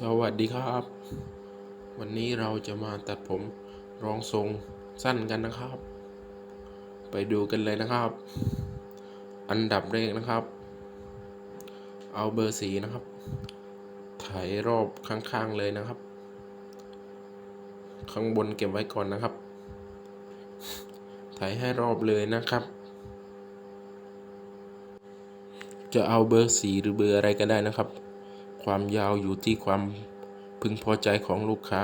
สวัสดีครับ วันนี้เราจะมาตัดผมรองทรงสั้นกันนะครับ ไปดูกันเลยนะครับ อันดับแรกนะครับ เอาเบอร์สีนะครับไถรอบข้างๆเลยนะครับ ข้างบนเก็บไว้ก่อนนะครับไถให้รอบเลยนะครับ จะเอาเบอร์สีหรือเบอร์อะไรก็ได้นะครับ ความยาวอยู่ที่ความพึงพอใจของลูกค้า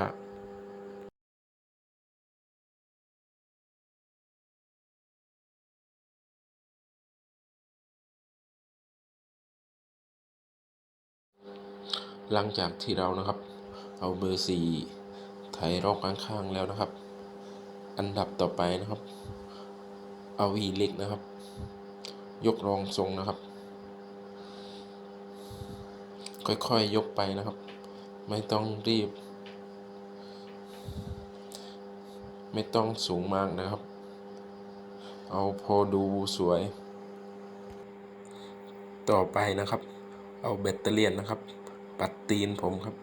หลังจากที่เรานะครับ เอาเบอร์สี่ไถรอบข้างๆแล้วนะครับ อันดับต่อไปนะครับ เอาวีเล็กนะครับ ยกรองทรงนะครับ ค่อยๆยยกไปนะครับ ไม่ต้องรีบ ไม่ต้องสูงมากนะครับ เอาพอดูสวย ต่อไปนะครับ เอาแบตเตอรี่นะครับ ปัดตีนผมครับ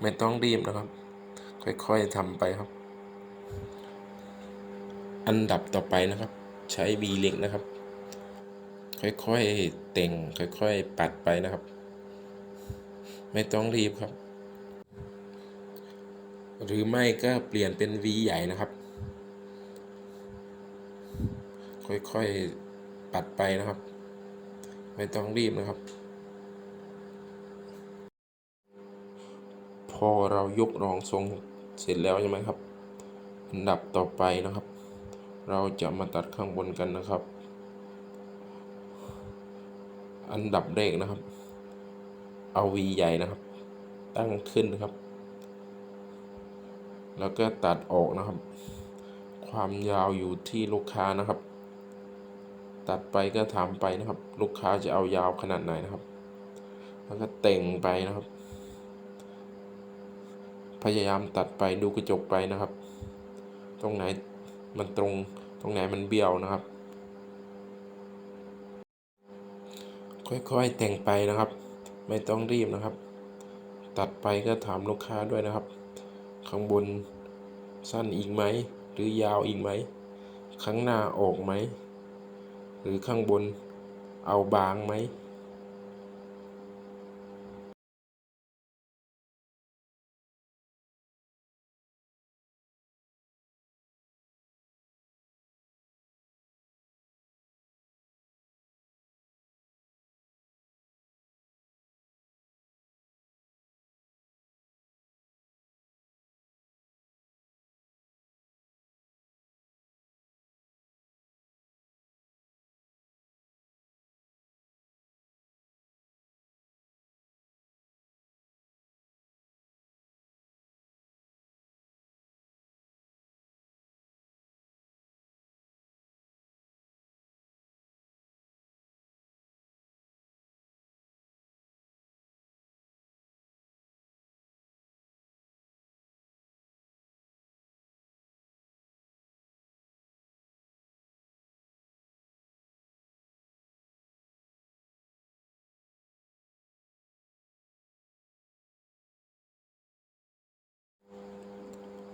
ไม่ต้องรีบนะครับ ค่อยๆทำไปครับ อันดับต่อไปนะครับ ใช้บีเล็กนะครับ ค่อยๆแต่งค่อย ๆ ปัดไปนะครับ ไม่ต้องรีบครับ หรือไม่ก็เปลี่ยนเป็น V ใหญ่นะครับ ค่อยๆ ปัดไปนะครับ ไม่ต้องรีบนะครับ พอเรายกรองทรงเสร็จแล้วใช่ไหมครับ อันดับต่อไปนะครับ เราจะมาตัดข้างบนกันนะครับ อันดับแรกนะครับ เอาวีใหญ่นะครับ ตั้งขึ้นนะครับ แล้วก็ตัดออกนะครับ ความยาวอยู่ที่ลูกค้านะครับ ตัดไปก็ถามไปนะครับ ลูกค้าจะเอายาวขนาดไหนนะครับ แล้วก็แต่งไปนะครับ พยายามตัดไปดูกระจกไปนะครับ ตรงไหนมันตรงตรงไหนมันเบี้ยวนะครับ ค่อยๆแต่งไปนะครับ ไม่ต้องรีบนะครับ ตัดไปก็ถามลูกค้าด้วยนะครับ ข้างบนสั้นอีกไหม หรือยาวอีกไหม ข้างหน้าออกไหม หรือข้างบนเอาบางไหม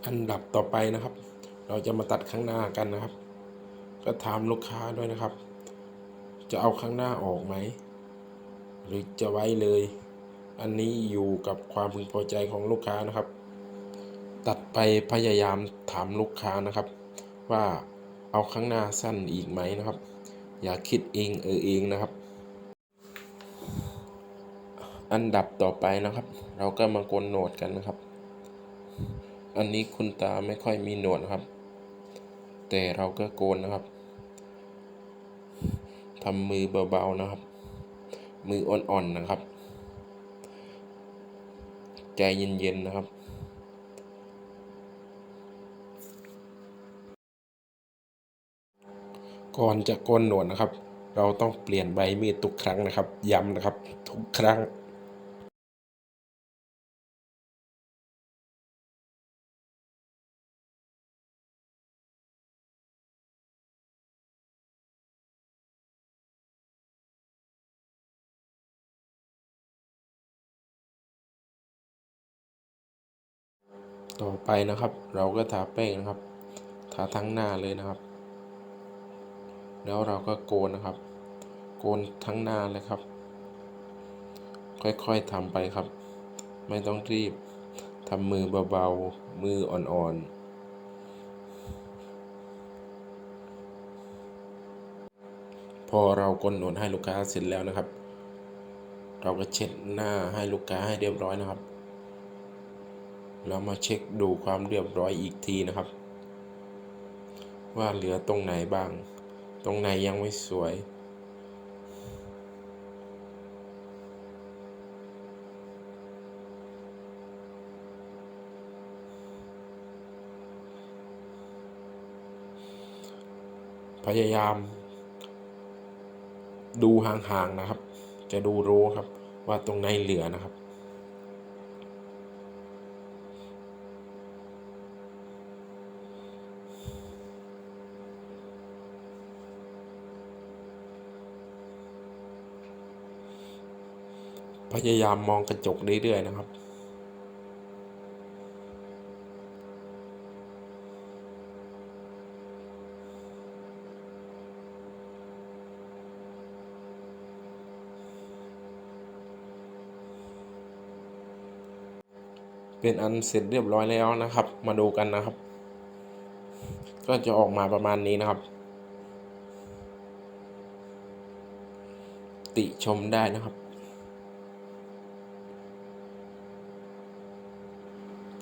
อันดับต่อไปนะครับ เราจะมาตัดข้างหน้ากันนะครับ ก็ถามลูกค้าด้วยนะครับ จะเอาข้างหน้าออกไหม หรือจะไว้เลย อันนี้อยู่กับความพึงพอใจของลูกค้านะครับ ตัดไปพยายามถามลูกค้านะครับ ว่าเอาข้างหน้าสั้นอีกไหมนะครับ อย่าคิดเองเออเองนะครับ อันดับต่อไปนะครับ เราก็มาโกนโหนดกันนะครับ อันนี้คุณตาไม่ค่อยมีหนวดครับ แต่เราก็โกนนะครับทำมือเบาๆนะครับ มืออ่อนๆนะครับ ใจเย็นๆนะครับก่อนจะโกนหนวดนะครับ เราต้องเปลี่ยนใบมีดทุกครั้งนะครับ ย้ำนะครับ ทุกครั้ง ต่อไปนะครับ เราก็ทาแป้งนะครับ ทาทั้งหน้าเลยนะครับ แล้วเราก็โกนนะครับ โกนทั้งหน้าเลยครับ ค่อยๆทำไปครับ ไม่ต้องรีบทำมือเบาๆ มืออ่อนๆพอเรากลหนวดให้ลูกค้าเสร็จแล้วนะครับ เราก็เช็ดหน้าให้ลูกค้าให้เรียบร้อยนะครับ แล้วมาเช็คดูความเรียบร้อยอีกทีนะครับ ว่าเหลือตรงไหนบ้าง ตรงไหนยังไม่สวย พยายาม ดูห่างๆนะครับ จะดูรู้ครับ ว่าตรงไหนเหลือนะครับ พยายามมองกระจกเรื่อยๆนะครับ เป็นอันเสร็จเรียบร้อยแล้วนะครับ มาดูกันนะครับ ก็จะออกมาประมาณนี้นะครับติชมได้นะครับ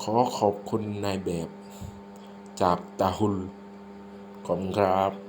ขอขอบคุณนายแบบจากตาฮุลขอบคุณครับ